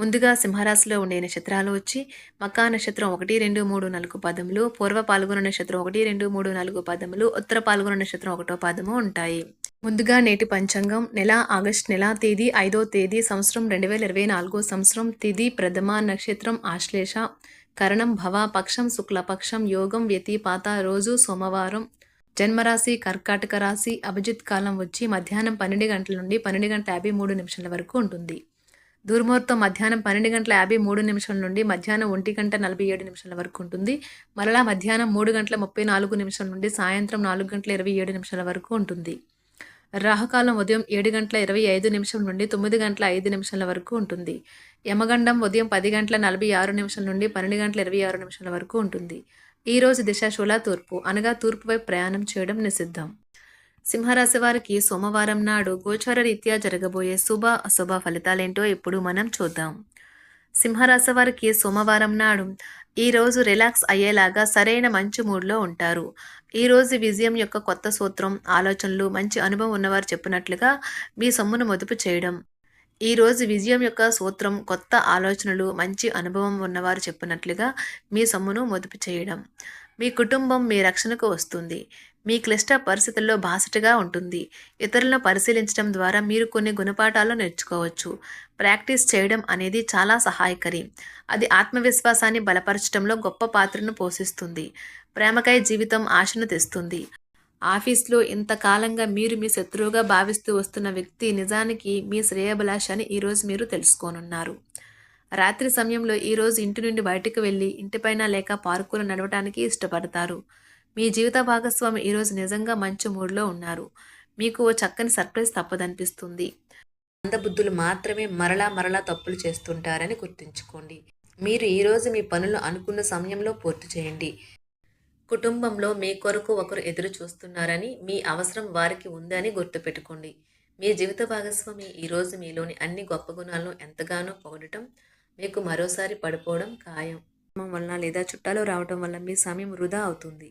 ముందుగా సింహరాశిలో ఉండే నక్షత్రాలు వచ్చి మకా నక్షత్రం ఒకటి రెండు మూడు నాలుగు పదములు పూర్వ పాల్గొన నక్షత్రం ఒకటి రెండు మూడు నాలుగు పదములు ఉత్తర పాల్గొన నక్షత్రం ఒకటో పదము ఉంటాయి. ముందుగా నేటి పంచాంగం నెల ఆగస్ట్ నెల తేదీ ఐదో తేదీ సంవత్సరం రెండు వేల ఇరవై నాలుగో సంవత్సరం తిది ప్రథమ నక్షత్రం ఆశ్లేష కరణం భవ పక్షం శుక్లపక్షం యోగం వ్యతిపాత రోజు సోమవారం జన్మరాశి కర్కాటక రాశి అభిజిత్ కాలం వచ్చి మధ్యాహ్నం పన్నెండు గంటల నుండి పన్నెండు గంటల యాభై మూడు నిమిషాల వరకు ఉంటుంది. దుర్ముహూర్తం మధ్యాహ్నం పన్నెండు గంటల యాభై మూడు నిమిషాల నుండి మధ్యాహ్నం ఒంటి గంట నలభై ఏడు నిమిషాల వరకు ఉంటుంది. మరలా మధ్యాహ్నం మూడు గంటల ముప్పై నాలుగు నిమిషాల నుండి సాయంత్రం నాలుగు గంటల ఇరవై ఏడు నిమిషాల వరకు ఉంటుంది. రాహుకాలం ఉదయం ఏడు గంటల ఇరవై ఐదు నిమిషం నుండి తొమ్మిది గంటల ఐదు నిమిషాల వరకు ఉంటుంది. యమగండం ఉదయం పది గంటల నలభై ఆరు నిమిషాల నుండి పన్నెండు గంటల ఇరవై ఆరు నిమిషాల వరకు ఉంటుంది. ఈ రోజు దిశ తూర్పు అనగా తూర్పు వైపు ప్రయాణం చేయడం నిషిద్ధం. సింహరాశి వారికి సోమవారం నాడు గోచార రీత్యా జరగబోయే శుభ అశుభ ఫలితాలేంటో ఇప్పుడు మనం చూద్దాం. సింహరాశి వారికి సోమవారం నాడు ఈరోజు రిలాక్స్ అయ్యేలాగా సరైన మంచి మూడ్లో ఉంటారు. ఈరోజు విజయం యొక్క కొత్త సూత్రం ఆలోచనలు మంచి అనుభవం ఉన్నవారు చెప్పినట్లుగా మీ సొమ్మును మదుపు చేయడం. ఈరోజు విజయం యొక్క సూత్రం కొత్త ఆలోచనలు మంచి అనుభవం ఉన్నవారు చెప్పినట్లుగా మీ సొమ్మును మదుపు చేయడం. మీ కుటుంబం మీ రక్షణకు వస్తుంది. మీ క్లిష్ట పరిస్థితుల్లో బాసటగా ఉంటుంది. ఇతరులను పరిశీలించడం ద్వారా మీరు కొన్ని గుణపాఠాలు నేర్చుకోవచ్చు. ప్రాక్టీస్ చేయడం అనేది చాలా సహాయకరి. అది ఆత్మవిశ్వాసాన్ని బలపరచడంలో గొప్ప పాత్రను పోషిస్తుంది. ప్రేమకై జీవితం ఆశను తెస్తుంది. ఆఫీస్లో ఇంతకాలంగా మీరు మీ శత్రువుగా భావిస్తూ వస్తున్న వ్యక్తి నిజానికి మీ శ్రేయభిలాషాన్ని అని ఈరోజు మీరు తెలుసుకోనున్నారు. రాత్రి సమయంలో ఈరోజు ఇంటి నుండి బయటకు వెళ్ళి ఇంటిపైన లేక పార్కులు నడవటానికి ఇష్టపడతారు. మీ జీవిత భాగస్వామి ఈరోజు నిజంగా మంచి మూడ్లో ఉన్నారు. మీకు ఓ చక్కని సర్ప్రైజ్ తప్పదనిపిస్తుంది. అందబుద్ధులు మాత్రమే మరలా మరలా తప్పులు చేస్తుంటారని గుర్తుంచుకోండి. మీరు ఈరోజు మీ పనులు అనుకున్న సమయంలో పూర్తి చేయండి. కుటుంబంలో మీ కొరకు ఒకరు ఎదురు చూస్తున్నారని మీ అవసరం వారికి ఉందని గుర్తుపెట్టుకోండి. మీ జీవిత భాగస్వామి ఈరోజు మీలోని అన్ని గొప్ప గుణాలను ఎంతగానో పొగడటం మీకు మరోసారి పడిపోవడం ఖాయం. వలన లేదా చుట్టాలు రావటం వల్ల మీ సమయం వృధా అవుతుంది.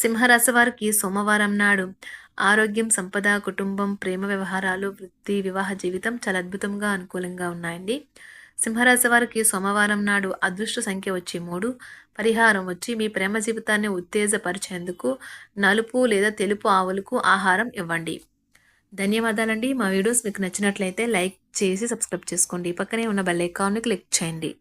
సింహరాశి వారికి సోమవారం నాడు ఆరోగ్యం సంపద కుటుంబం ప్రేమ వ్యవహారాలు వృత్తి వివాహ జీవితం చాలా అద్భుతంగా అనుకూలంగా ఉన్నాయండి. సింహరాశి వారికి సోమవారం నాడు అదృష్ట సంఖ్య వచ్చి మూడు పరిహారం వచ్చి మీ ప్రేమ జీవితాన్ని ఉత్తేజపరిచేందుకు నలుపు లేదా తెలుపు ఆవులకు ఆహారం ఇవ్వండి. ధన్యవాదాలండి. మా వీడియోస్ మీకు నచ్చినట్లయితే లైక్ చేసి సబ్స్క్రైబ్ చేసుకోండి. పక్కనే ఉన్న బెల్ ఐకాన్ని క్లిక్ చేయండి.